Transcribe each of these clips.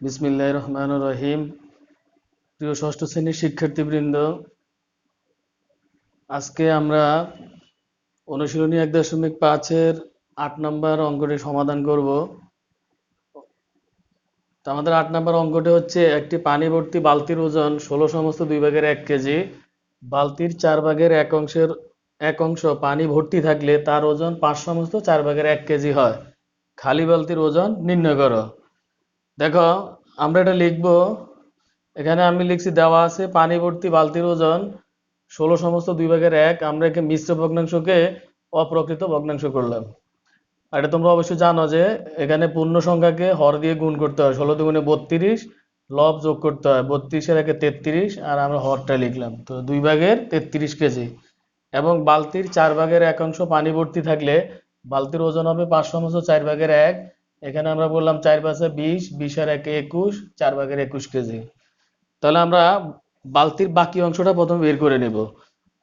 বিসমিল্লাহ রহমান রহিম। প্রিয় ষষ্ঠ শ্রেণির শিক্ষার্থীবৃন্দ, আজকে আমরা অনুশীলনী এক দশমিক পাঁচের আট নম্বর অঙ্কটি সমাধান করব। তো আমাদের আট নম্বর অঙ্কটি হচ্ছে একটি পানি ভর্তি বালতির ওজন ষোলো সমস্ত দুই ভাগের এক কেজি। বালতির চার ভাগের এক অংশের এক অংশ পানি ভর্তি থাকলে তার ওজন পাঁচ সমস্ত চার ভাগের এক কেজি হয়। খালি বালতির ওজন নির্ণয় করো। দেখো, আমরা এটা লিখব, এখানে আমি লিখছি দেওয়া আছে, পানি ভর্তি বালতির ওজন ষোলো সমস্ত দুই ভাগের এক, আমরা একে মিশ্র ভগ্নাংশকে অপ্রকৃত ভগ্নাংশ করলাম। আর এটা তোমরা অবশ্যই জানো যে এখানে পূর্ণ সংখ্যাকে হর দিয়ে গুণ করতে হয়, ষোলো দুগুণে বত্রিশ, লব যোগ করতে হয়, বত্রিশের একে তেত্রিশ, আর আমরা হরটা লিখলাম। তো দুই ভাগের তেত্রিশ কেজি। এবং বালতির চার ভাগের এক অংশ পানি ভর্তি থাকলে বালতির ওজন হবে পাঁচ সমস্ত চার ভাগের এক এখানে আমরা বললাম চার পাঁচে বিশ বিশ আর একে একুশ, চার ভাগের একুশ কেজি। তাহলে আমরা বালতির বাকি অংশটা প্রথমে বের করে নেব।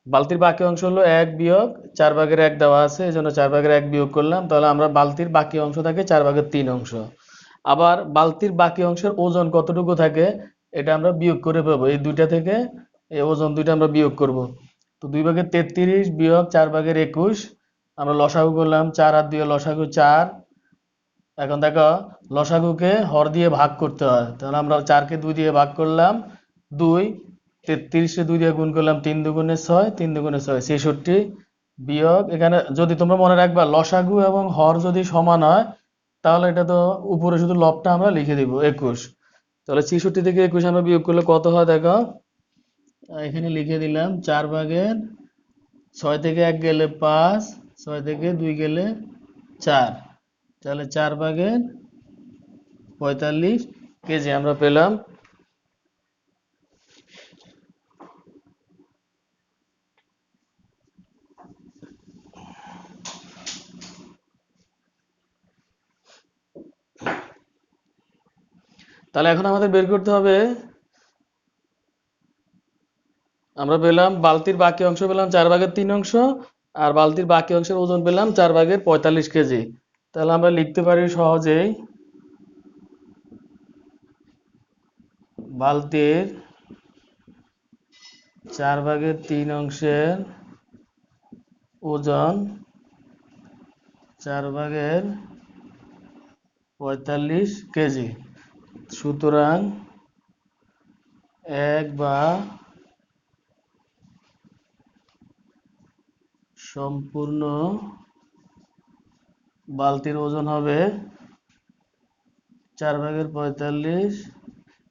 বালতির বাকি অংশ হলো এক বিয়োগ, চার ভাগের এক দেওয়া আছে, এই জন্য চার ভাগের এক বিয়োগ করলাম। তাহলে আমরা বালতির বাকি অংশ থাকে চার ভাগের তিন অংশ। আবার বালতির বাকি অংশের ওজন কতটুকু থাকে, এটা আমরা বিয়োগ করে পাবো এই দুইটা থেকে এই ওজন দুইটা আমরা বিয়োগ করব। তো দুই ভাগের তেত্রিশ বিয়োগ চার ভাগের একুশ, আমরা লসাগু করলাম চার আর দুই লসাগু চার এখন দেখো, লসাগুকে হর দিয়ে ভাগ করতে হয়। তাহলে আমরা চারকে দুই দিয়ে ভাগ করলাম, দুই তেত্রিশে দুই দিয়ে গুণ করলাম তিন দুগুণে ছয়, তিন দুগুণে ছয়, ছেষট্টি বিয়োগ। এখানে যদি তোমরা মনে রাখবা, লসাগু এবং হর যদি সমান হয়, তাহলে এটা তো উপরে শুধু লবটা আমরা লিখে দিব, একুশ। তাহলে ছেষট্টি থেকে একুশ আমরা বিয়োগ করলে কত হয় দেখো? এখানে লিখে দিলাম, চার ভাগের ছয় থেকে এক গেলে পাঁচ, ছয় থেকে দুই গেলে চার। তাহলে চার ভাগের পঁয়তাল্লিশ কেজি আমরা পেলাম তাহলে এখন আমাদের বের করতে হবে। আমরা পেলাম বালতির বাকি অংশ পেলাম চার ভাগের তিন অংশ, আর বালতির বাকি অংশের ওজন পেলাম চার ভাগের পঁয়তাল্লিশ কেজি। তাহলে আমরা লিখতে পারি সহজেই বালতির চার ভাগের তিন অংশের ওজন চার ভাগের পঁয়তাল্লিশ কেজি। সুতরাং এক বা সম্পূর্ণ বালতির ওজন হবে চার ভাগের পঁয়তাল্লিশ।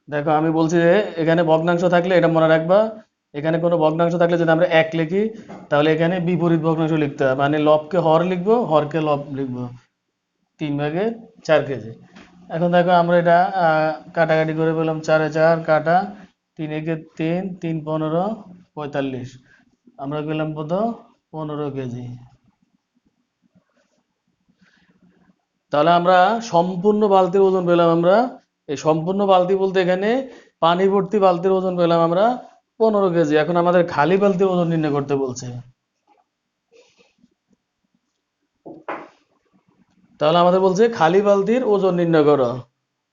দেখো, আমি বলছি যে এখানে ভগ্নাংশ থাকলে এটা মনে রাখবা, এখানে কোনো ভগ্নাংশ থাকলে যদি আমরা এক লিখি, তাহলে এখানে বিপরীত ভগ্নাংশ লিখতে হবে। মানে লবকে হর লিখব, হরকে লব লিখব। তিন ভাগে চার কেজি। এখন দেখো, আমরা এটা কাটাকাটি করে পেলাম চারে চার, কাটা, তিন একে তিন তিন পনেরো, পঁয়তাল্লিশ। আমরা পেলাম কত? পনেরো কেজি। তাহলে আমরা সম্পূর্ণ বালতির ওজন পেলাম আমরা, এই সম্পূর্ণ বালতি বলতে এখানে পানি ভর্তি বালতির ওজন পেলাম আমরা পনেরো কেজি। এখন আমাদের খালি বালতির ওজন নির্ণয় করতে বলছে। তাহলে আমাদের বলছে খালি বালতির ওজন নির্ণয় করো।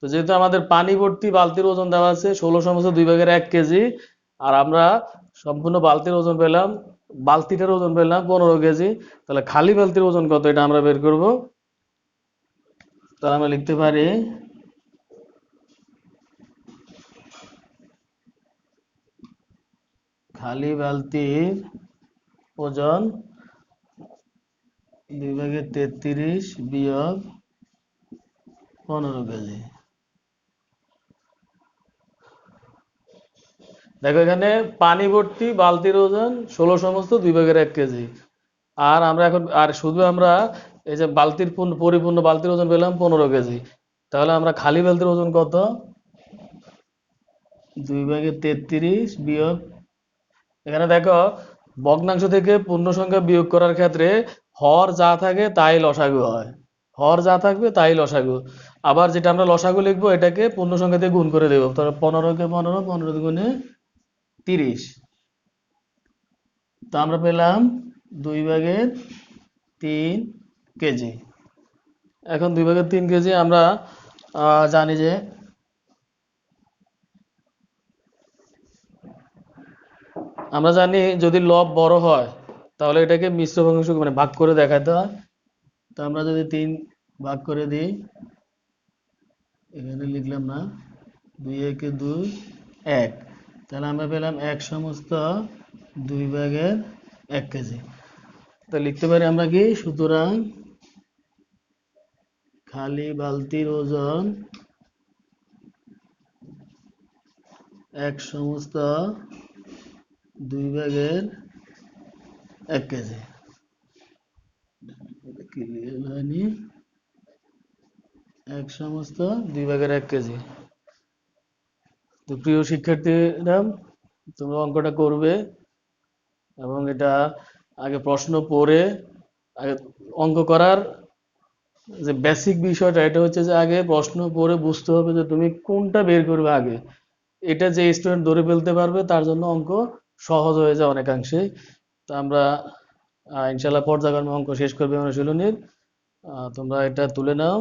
তো যেহেতু আমাদের পানি ভর্তি বালতির ওজন দেওয়া আছে, ষোলো সমস্ত দুই ভাগের এক কেজি, আর আমরা সম্পূর্ণ বালতির ওজন পেলাম, বালতিটার ওজন পেলাম পনেরো কেজি, তাহলে খালি বালতির ওজন কত? এটা আমরা বের করব। তাহলে আমরা লিখতে পারি খালি বালতির ওজন ভাগের তেত্রিশ বিয়োগ পনেরো কেজি। দেখো এখানে পানি ভর্তি বালতির ওজন ষোলো সমস্ত দুই ভাগের এক কেজি। আর আমরা এখন আর শুধু আমরা এই যে বালতির পূর্ণ- পরিপূর্ণ বালতির ওজন পেলাম পনেরো কেজি। তাহলে আমরা খালি বালতির ওজন কত? দুই ভাগে তেত্রিশ বিয়োগ, এখানে দেখো, ভগ্নাংশ থেকে পূর্ণ সংখ্যা বিয়োগ করার ক্ষেত্রে হর যা থাকে তাই লসাগু হয়। হর যা থাকবে তাই লসাগু। আবার যেটা আমরা লসাগু লিখব, এটাকে পূর্ণ সংখ্যা দিয়ে গুণ করে দেবো। তাহলে পনেরোকে পনেরো পনেরো গুণে তিরিশ। তো আমরা পেলাম দুই ভাগের তিন কেজি। এখন দুই ভাগের তিন কেজি আমরা জানি যে আমরা জানি যদি লব বড় হয়, তাহলে এটাকে মিশ্র ভগ্নাংশ মানে ভাগ করে দেখাতে হয়। তো আমরা যদি তিন ভাগ করে দিই, এখানে লিখলাম না, দুই একে দুই, এক। তাহলে আমরা পেলাম এক সমস্ত দুই ভাগের এক কেজি। তো লিখতে পারি আমরা কি? সুতরাং খালি বালতির ওজন এক সমস্ত দুই ভাগের এক কেজি। হয়নি এক সমস্ত দুই ভাগের এক কেজি। তো প্রিয় শিক্ষার্থীরা, তোমরা অঙ্কটা করবে এবং এটা আগে প্রশ্ন পড়ে, আগে অঙ্ক করার যে বেসিক বিষয়টা, এটা হচ্ছে যে আগে প্রশ্ন পড়ে বুঝতে হবে যে তুমি কোনটা বের করবে আগে। এটা যে স্টুডেন্ট ধরে ফেলতে পারবে, তার জন্য অঙ্ক সহজ হয়ে যায় অনেকাংশে তো আমরা ইনশাল্লাহ পর্যায়ক্রমে অঙ্ক শেষ করবে অনুশীলনীর। তোমরা এটা তুলে নাও।